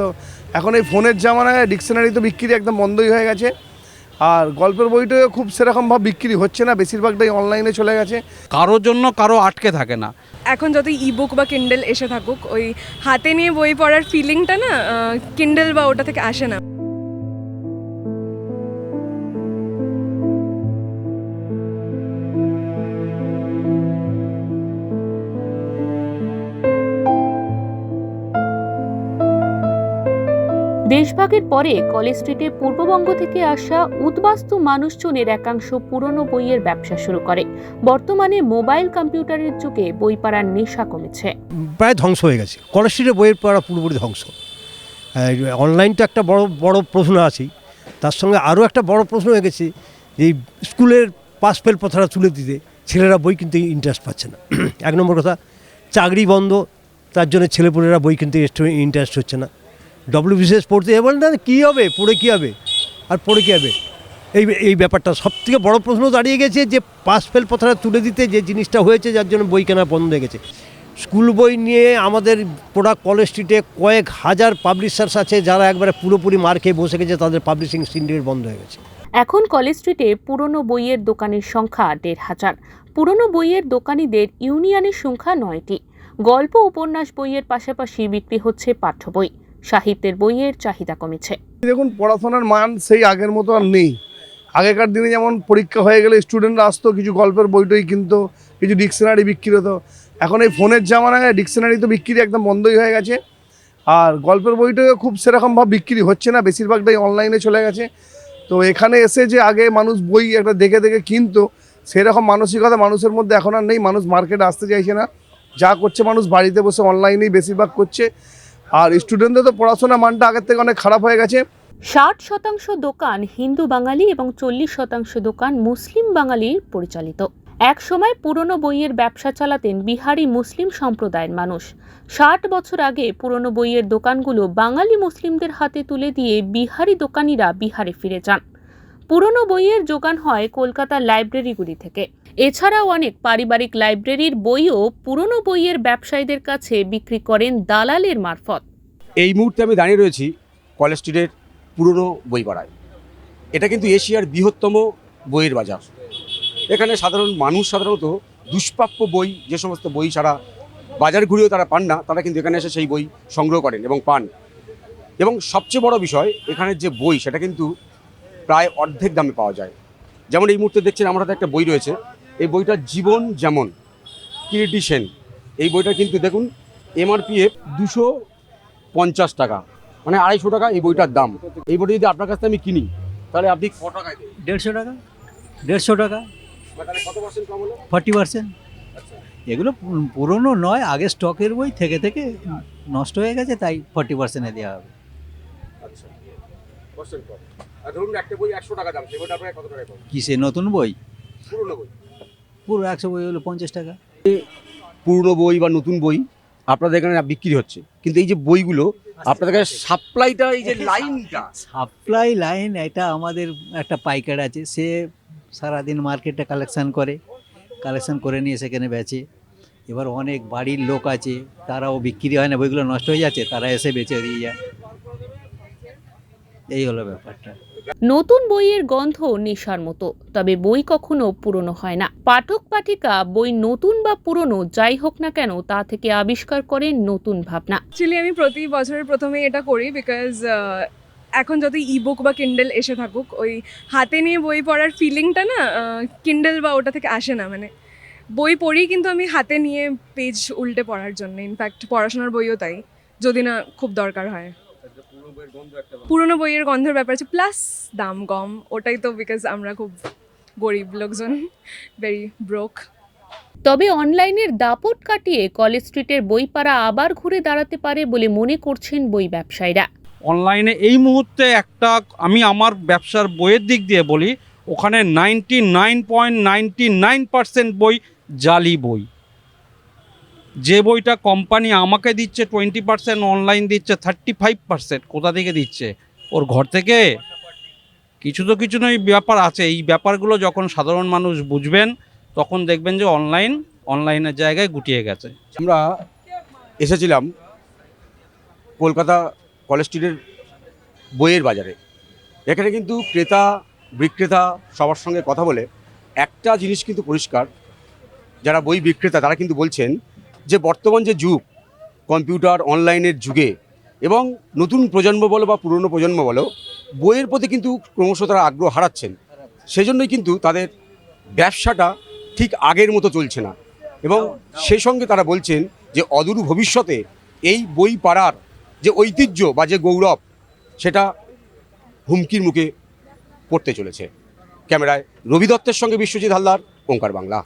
তো এখন এই ফোনের জামানায় ডিকশনারি তো বিক্রি একদম বন্ধই হয়ে গেছে। আর গল্পের বইটাও খুব সেরকমভাবে বিক্রি হচ্ছে না বেশিরভাগটাই অনলাইনে চলে গেছে। কারোর জন্য কারও আটকে থাকে না। এখন যত ইবুক বা কিন্ডেল এসে থাকুক ওই হাতে নিয়ে বই পড়ার ফিলিংটা না কিন্ডেল বা ওটা থেকে আসে না। দেশভাগের পরে কলেজ স্ট্রিটে পূর্ববঙ্গ থেকে আসা উদ্বাস্তু মানুষজনের একাংশ পুরনো বইয়ের ব্যবসা শুরু করে। বর্তমানে মোবাইল কম্পিউটারের যুগে বই পড়ার নেশা কমেছে। প্রায় ধ্বংস হয়ে গেছে। কলেজ স্ট্রিটে বইয়ের পড়া পুরোপুরি ধ্বংস। আর অনলাইনটা একটা বড় বড় প্রশ্ন আছেই। তার সঙ্গে আরও একটা বড় প্রশ্ন হয়ে গেছে যে, স্কুলের পাস ফেল পথারা তুলে দিতে ছেলেরা বই কিনতে ইন্টারেস্ট পাচ্ছে না। এক নম্বর কথা, চাকরি বন্ধ, তার জন্য ছেলেপুলেরা বই কিনতে ইন্টারেস্ট হচ্ছে না। ডব্লিউ বিসিএস পড়তে এ বলেন না, কী হবে, পড়ে কী হবে, আর পড়ে কী হবে? এই এই ব্যাপারটা সব থেকে বড় প্রশ্ন দাঁড়িয়ে গেছে যে পাস ফেল পথারা তুলে দিতে যে জিনিসটা হয়েছে, যার জন্য বই কেনা বন্ধ হয়ে গেছে। স্কুল বই নিয়ে আমাদের প্রোডাক্ট কলেজ স্ট্রিটে কয়েক হাজার পাবলিশার্স আছে, যারা একবারে পুরোপুরি মার খেয়ে বসে গেছে, তাদের পাবলিশিং সিন্ডিকেট বন্ধ হয়ে গেছে। এখন কলেজ স্ট্রিটে পুরনো বইয়ের দোকানের সংখ্যা দেড় হাজার। পুরনো বইয়ের দোকানিদের ইউনিয়নের সংখ্যা নয়টি। গল্প, উপন্যাস বইয়ের পাশাপাশি বিক্রি হচ্ছে পাঠ্য বই। সাহিত্যের বইয়ের চাহিদা কমেছে। দেখুন, পড়াশোনার মান সেই আগের মতো আর নেই। আগেকার দিনে যেমন পরীক্ষা হয়ে গেলে স্টুডেন্টরা আসতো, কিছু গল্পের বইটই কিনতো, কিছু ডিকশনারি বিক্রি হতো। এখন এই ফোনের জামানায় ডিকশনারি তো বিক্রি একদম বন্ধই হয়ে গেছে। আর গল্পের বইটাও খুব সেরকমভাবে বিক্রি হচ্ছে না, বেশিরভাগটাই অনলাইনে চলে গেছে। তো এখানে এসে যে আগে মানুষ বই একটা দেখে দেখে কিনতো, সেরকম মানসিকতা মানুষের মধ্যে এখন আর নেই। মানুষ মার্কেটে আসতে চাইছে না। যা করছে মানুষ বাড়িতে বসে অনলাইনেই বেশিরভাগ করছে। আর স্টুডেন্টদের তো পড়াশোনার মানটা আগের থেকে অনেক খারাপ হয়ে গেছে। ষাট শতাংশ দোকান হিন্দু বাঙালি এবং চল্লিশ শতাংশ দোকান মুসলিম বাঙালির পরিচালিত। এক সময় পুরনো বইয়ের ব্যবসা চালাতেন বিহারি মুসলিম সম্প্রদায়ের মানুষ। ষাট বছর আগে পুরনো বইয়ের দোকানগুলো বাঙালি মুসলিমদের হাতে তুলে দিয়ে বিহারি দোকানিরা বিহারে ফিরে যান। পুরনো বইয়ের যোগান হয় কলকাতার লাইব্রেরিগুলি থেকে। এছাড়াও অনেক পারিবারিক লাইব্রেরির বইও পুরনো বইয়ের ব্যবসায়ীদের কাছে বিক্রি করেন দালালের মারফত। এই মুহূর্তে আমি দাঁড়িয়ে রয়েছি কলেজ স্ট্রিটের পুরনো বইপাড়ায় এটা কিন্তু এশিয়ার বৃহত্তম বইয়ের বাজার। এখানে সাধারণ মানুষ সাধারণত দুষ্প্রাপ্য বই, যে সমস্ত বই ছাড়া বাজার ঘুরেও তারা পান না, তারা কিন্তু এখানে এসে সেই বই সংগ্রহ করেন এবং পান। এবং সবচেয়ে বড় বিষয়, এখানে যে বই, সেটা কিন্তু প্রায় অর্ধেক দামে পাওয়া যায়। যেমন এই মুহূর্তে দেখছেন, আমার হাতে একটা বই রয়েছে। এই বইটার জীবন যেমন কিরিটি সেন এই বইটা কিন্তু দেখুন এমআরপিএফ দুশো পঞ্চাশ টাকা মানে আড়াইশো টাকা এই বইটার দাম। এই বইটা যদি আপনার কাছ থেকে আমি কিনি তাহলে আপনি ক টাকায় দেড়শো টাকা দেড়শো টাকা। মানে কত পার্সেন্ট কম হলো? Forty percent. এগুলো পুরনো নয় আগে স্টকের বই থেকে থেকে নষ্ট হয়ে গেছে তাই ফর্টি পার্সেন্টে দেওয়া হবে। আচ্ছা ধরুন একটা বই একশো টাকা দাম সেই বইটা আপনার কত টাকায় কিসে নতুন বই? পুরনো বই। পুরো একশো বই হলো পঞ্চাশ টাকা। পুরনো বই বা নতুন বই আপনাদের এখানে বিক্রি হচ্ছে। কিন্তু এই যে বইগুলো আপনাদের কাছে সাপ্লাইটা এই যে লাইনটা? সাপ্লাই লাইন এটা আমাদের একটা পাইকার আছে। সে সারাদিন মার্কেটে কালেকশন করে কালেকশন করে নিয়ে সেখানে বেচে। এবার অনেক বাড়ির লোক আছে তারাও বিক্রি হয় না বইগুলো নষ্ট হয়ে যাচ্ছে তারা এসে বেচে দিয়ে যায়। এই হলো ব্যাপারটা। নতুন বইয়ের গন্ধ নেশার মতো, তবে বই কখনো পুরনো হয় না। পাঠক পাঠিকা, বই নতুন বা পুরনো, যাই হোক না কেন, তা থেকে আবিষ্কার করে নতুন ভাবনা। অ্যাকচুয়ালি আমি প্রতি বছরের প্রথমে এটা করি বিকজ এখন যত ইবুক বা কিন্ডেল এসে থাকুক, ওই হাতে নিয়ে বই পড়ার ফিলিংটা না কিন্ডেল বা ওটা থেকে আসে না। মানে বই পড়ি কিন্তু আমি হাতে নিয়ে পেজ উল্টে পড়ার জন্য। ইনফ্যাক্ট পড়াশোনার বইও তাই, যদি না খুব দরকার হয়। পুরনো বইয়ের গন্ধের ব্যাপার আছে প্লাস দাম কম। ওটাই তো বিকজ আমরা খুব গরিব লোকজন ভেরি ব্রোক তবে অনলাইনের দাপট কাটিয়ে কলেজ স্ট্রিটের বইপাড়া আবার ঘুরে দাঁড়াতে পারে বলে মনে করছেন বই ব্যবসায়ীরা। অনলাইনে এই মুহূর্তে একটা আমি আমার ব্যবসার বইয়ের দিক দিয়ে বলি ওখানে ninety nine point ninety nine percent বই জালি বই। যে বইটা কোম্পানি আমাকে দিচ্ছে টোয়েন্টি পার্সেন্ট অনলাইন দিচ্ছে থার্টি ফাইভ পার্সেন্ট কোথা থেকে দিচ্ছে? ওর ঘর থেকে? কিছু তো কিছু নয় ব্যাপার আছে। এই ব্যাপারগুলো যখন সাধারণ মানুষ বুঝবেন, তখন দেখবেন যে অনলাইন অনলাইনের জায়গায় গুটিয়ে গেছে। আমরা এসেছিলাম কলকাতা কলেজ স্ট্রিটের বইয়ের বাজারে। এখানে কিন্তু ক্রেতা, বিক্রেতা সবার সঙ্গে কথা বলে একটা জিনিস কিন্তু পরিষ্কার, যারা বই বিক্রেতা তারা কিন্তু বলছেন যে বর্তমান যে যুগ, কম্পিউটার, অনলাইনের যুগে, এবং নতুন প্রজন্ম বলো বা পুরনো প্রজন্ম বলো, বইয়ের প্রতি কিন্তু ক্রমশ তারা আগ্রহ হারাচ্ছেন। সেজন্যই কিন্তু তাদের ব্যবসাটা ঠিক আগের মতো চলছে না। এবং সেই সঙ্গে তারা বলছেন যে, অদূর ভবিষ্যতে এই বই পাড়ার যে ঐতিহ্য বা যে গৌরব, সেটা হুমকির মুখে পড়তে চলেছে। ক্যামেরায় রবি দত্তের সঙ্গে বিশ্বজিৎ হালদার, ওঙ্কার বাংলা।